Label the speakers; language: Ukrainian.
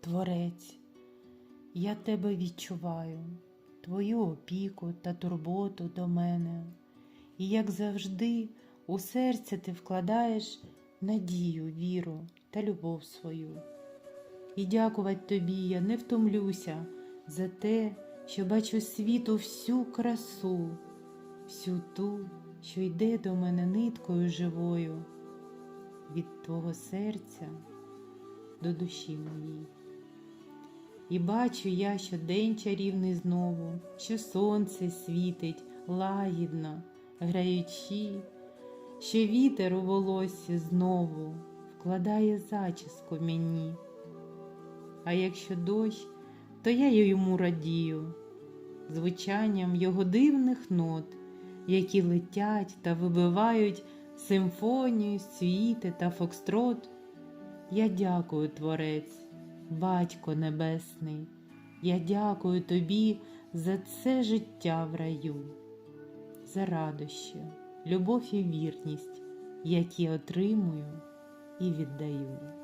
Speaker 1: Творець, я тебе відчуваю, твою опіку та турботу до мене, і, як завжди, у серце ти вкладаєш надію, віру та любов свою. І дякувати тобі я не втомлюся за те, що бачу світу всю красу, всю ту, що йде до мене ниткою живою, від твого серця до душі моїй. І бачу я, що день чарівний знову, що сонце світить лагідно, граючи, що вітер у волосі знову вкладає зачіску мені. А якщо дощ, то я йому радію, звучанням його дивних нот, які летять та вибивають симфонію, світи та фокстрот. Я дякую, Творець, Батько Небесний, я дякую тобі за це життя в раю, за радощі, любов і вірність, які отримую і віддаю.